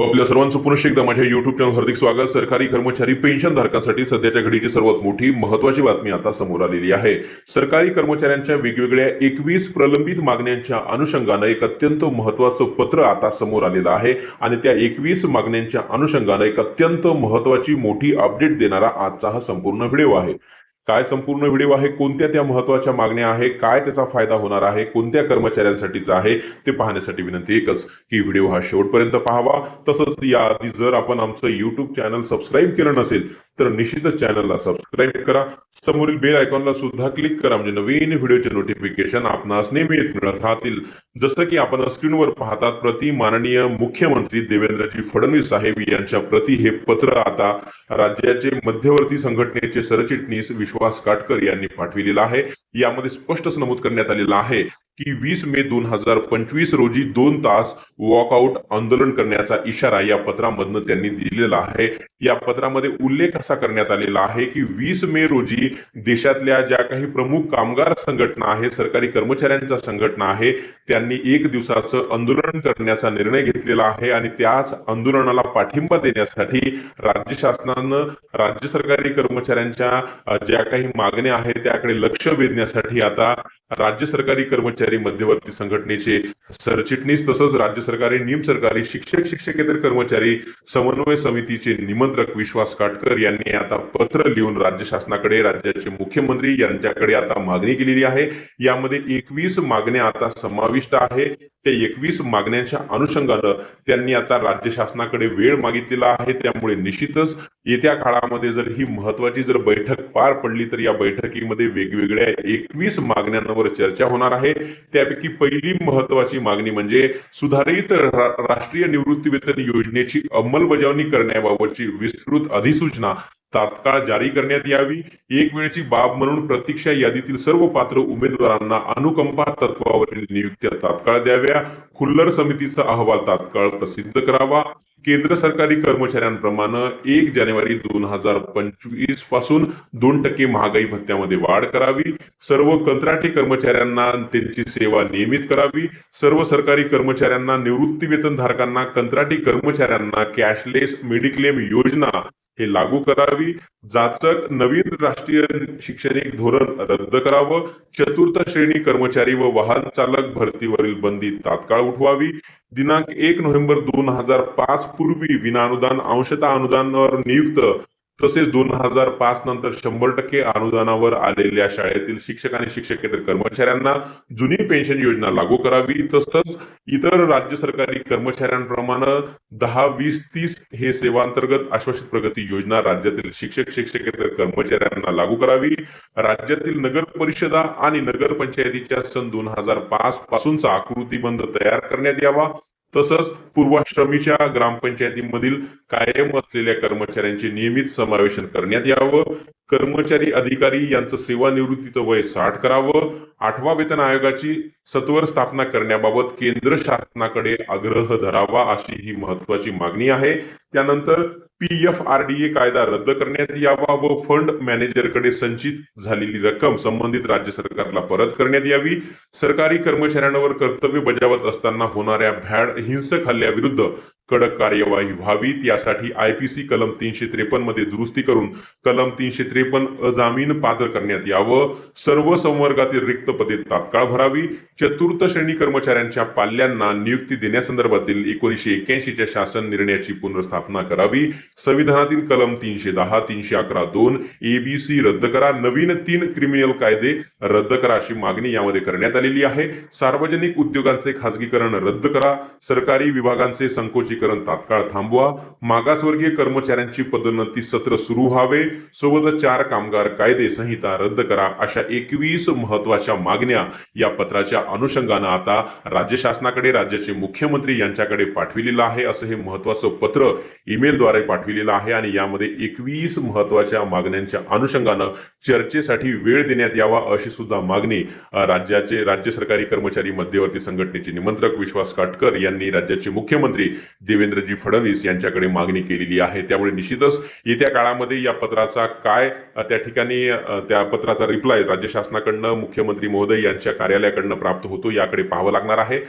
हो, आपल्या सर्वांचं पुनश्च एकदा माझ्या युट्यूब चॅनल हार्दिक स्वागत. सरकारी कर्मचारी पेन्शन धारकांसाठी सध्याच्या घडीची सर्वात मोठी महत्वाची बातमी आता समोर आलेली आहे. सरकारी कर्मचाऱ्यांच्या वेगवेगळ्या एकवीस प्रलंबित मागण्यांच्या अनुषंगानं एक अत्यंत महत्वाचं पत्र आता समोर आलेलं आहे. आणि त्या एकवीस मागण्यांच्या अनुषंगानं एक अत्यंत महत्वाची मोठी अपडेट देणारा आजचा हा संपूर्ण व्हिडिओ आहे. काय संपूर्ण व्हिडिओ आहे? कोणत्या त्या महत्त्वाच्या मागण्या आहे? काय त्याचा फायदा होणार आहे? कोणत्या कर्मचाऱ्यांसाठीचा आहे? ते पाहण्यासाठी विनंती एकच की व्हिडिओ हा शेवटपर्यंत पाहावा. तसंच याआधी जर आपण आमचं युट्यूब चॅनल सबस्क्राईब केलं नसेल तर निश्चितच चॅनलला सबस्क्राईब करा. समोरील बेल आयकॉनला सुद्धा क्लिक करा. म्हणजे नवीन व्हिडिओचे नोटिफिकेशन आपणास नेहमी मिळत राहतील. जसं की आपण स्क्रीनवर पाहतात प्रति माननीय मुख्यमंत्री देवेंद्रजी फडणवीस साहेब यांच्या प्रति हे पत्र आता राज्याचे मध्यवर्ती संघटनेचे सरचिटणीस विश्वास काटकर यांनी पाठविलेलं आहे. यामध्ये स्पष्टच नमूद करण्यात आलेलं आहे की वीस मे दोन हजार पंचवीस रोजी दोन तास वॉकआउट आंदोलन करण्याचा इशारा या पत्रामधनं त्यांनी दिलेला आहे. या पत्रामध्ये उल्लेख असा करण्यात आलेला आहे की वीस मे रोजी देशातल्या ज्या काही प्रमुख कामगार संघटना आहे सरकारी कर्मचाऱ्यांच्या संघटना आहे त्यांनी एक दिवसाचं आंदोलन करण्याचा निर्णय घेतलेला आहे आणि त्याच आंदोलनाला पाठिंबा देण्यासाठी राज्य शासनानं राज्य सरकारी कर्मचाऱ्यांच्या ज्या काही मागण्या आहेत त्याकडे लक्ष वेधण्यासाठी आता राज्य सरकारी कर्मचारी मध्यवर्ती संघटनेचे सरचिटणीस तसंच राज्य सरकारी निम सरकारी शिक्षक शिक्षकेतर कर्मचारी समन्वय समितीचे निमंत्रक विश्वास काटकर यांनी आता पत्र लिहून राज्य शासनाकडे राज्याचे मुख्यमंत्री यांच्याकडे आता मागणी केलेली आहे. यामध्ये एकवीस मागण्या आता समाविष्ट आहे. त्या एकवीस मागण्यांच्या अनुषंगानं त्यांनी आता राज्य शासनाकडे वेळ मागितलेला आहे. त्यामुळे निश्चितच येत्या काळामध्ये जर ही महत्वाची जर बैठक पार पडली तर या बैठकीमध्ये वेगवेगळ्या एकवीस मागण्यांवर चर्चा होणार आहे. त्यापैकी पहिली महत्वाची मागणी म्हणजे सुधारित राष्ट्रीय निवृत्ती वेतन योजनेची अंमलबजावणी करण्याबाबतची विस्तृत अधिसूचना तात्काळ जारी करण्यात यावी. एक वेळची बाब म्हणून प्रतीक्षा यादीतील सर्व पात्र उमेदवारांना अनुकंपा तत्वावरील नियुक्त्या तात्काळ द्याव्या. खुल्लर समितीचा अहवाल तात्काळ प्रसिद्ध करावा. केंद्र सरकारी कर्मचाऱ्यांप्रमाणे एक जानेवारी दोन हजार पंचवीसपासून दोन टक्के महागाई भत्त्यामध्ये वाढ करावी. सर्व कंत्राटी कर्मचाऱ्यांना त्यांची सेवा नियमित करावी. सर्व सरकारी कर्मचाऱ्यांना निवृत्ती वेतन धारकांना कंत्राटी कर्मचाऱ्यांना कॅशलेस मेडिक्लेम योजना हे लागू करावी जाचक नवीन राष्ट्रीय शैक्षणिक धोरण रद्द करावं चतुर्थ श्रेणी कर्मचारी व वाहन चालक भरतीवरील बंदी तात्काळ उठवावी. दिनांक एक नोव्हेंबर दोन हजार पाच पूर्वी विनाअनुदान अंशतः अनुदानावर नियुक्त तसेच दोन हजार पाच नंतर शंभर टक्के अनुदानावर आलेल्या शाळेतील शिक्षक आणि शिक्षकेतर कर्मचाऱ्यांना जुनी पेन्शन योजना लागू करावी. तसंच इतर राज्य सरकारी कर्मचाऱ्यांप्रमाणे दहा वीस तीस हे सेवांतर्गत आश्वासित प्रगती योजना राज्यातील शिक्षक शिक्षकेतर कर्मचाऱ्यांना लागू करावी. राज्यातील नगर परिषदा आणि नगरपंचायतीच्या सन दोन हजार पाच पासूनचा आकृतीबंध तयार करण्यात यावा. तसंच पूर्वाश्रमीच्या ग्रामपंचायतीमधील कायम असलेल्या कर्मचाऱ्यांचे नियमित समावेशन करण्यात यावं. कर्मचारी अधिकारी यांचं सेवानिवृत्तीचं वय साठ करावं. आठवा वेतन आयोगाची सत्वर स्थापना करण्याबाबत केंद्र शासनाकडे आग्रह धरावा अशी ही महत्वाची मागणी आहे. त्यानंतर P F R D A कायदा रद्द करण्यात यावा व फंड मॅनेजरकडे संचित झालेली रक्कम संबंधित राज्य सरकारला परत करण्यात यावी. सरकारी कर्मचाऱ्यांवर कर्तव्य बजावत असताना होणाऱ्या भ्याड हिंसक हल्ल्याविरुद्ध कडक कार्यवाही व्हावी यासाठी आयपीसी कलम तीनशे त्रेपन्नमध्ये दुरुस्ती करून कलम तीनशे त्रेपन्न अजामीन पात्र करण्यात यावं. सर्व संवर्गातील रिक्त पदे तात्काळ भरावी. चतुर्थ श्रेणी कर्मचाऱ्यांच्या पाल्यांना नियुक्ती देण्यासंदर्भातील एकोणीशे एक्क्याऐंशीच्या शासन निर्णयाची पुनर्स्थापना करावी. संविधानातील कलम तीनशे दहा तीनशे अकरा दोन एबीसी रद्द करा. नवीन तीन क्रिमिनल कायदे रद्द करा अशी मागणी यामध्ये करण्यात आलेली आहे. सार्वजनिक उद्योगांचे खासगीकरण रद्द करा. सरकारी विभागांचे संकोचीकरण तात्काळ थांबवा. मागासवर्गीय कर्मचाऱ्यांची पदोन्नती सत्र सुरू व्हावे. सोबतच चार कामगार कायदे संहिता रद्द करा अशा एकवीस महत्त्वाच्या मागण्या या पत्राच्या अनुषंगानं आता राज्य शासनाकडे राज्याचे मुख्यमंत्री यांच्याकडे पाठविलेलं आहे. असं हे महत्वाचं पत्र ईमेलद्वारे पाठविलेलं आहे आणि यामध्ये एकवीस महत्त्वाच्या मागण्यांच्या अनुषंगानं चर्चेसाठी वेळ देण्यात यावा अशी सुद्धा मागणी राज्याचे राज्य सरकारी कर्मचारी मध्यवर्ती संघटनेचे निमंत्रक विश्वास काटकर यांनी राज्याचे मुख्यमंत्री देवेंद्रजी फडणवीस यांच्याकडे मागणी केलेली आहे. त्यामुळे निश्चितच येत्या काळामध्ये या पत्राचा काय त्या ठिकाणी त्या पत्राचा रिप्लाय राज्य शासनाकडनं मुख्यमंत्री महोदय यांच्या कार्यालयाकडनं प्राप्त होतो याकडे पाहावं लागणार आहे.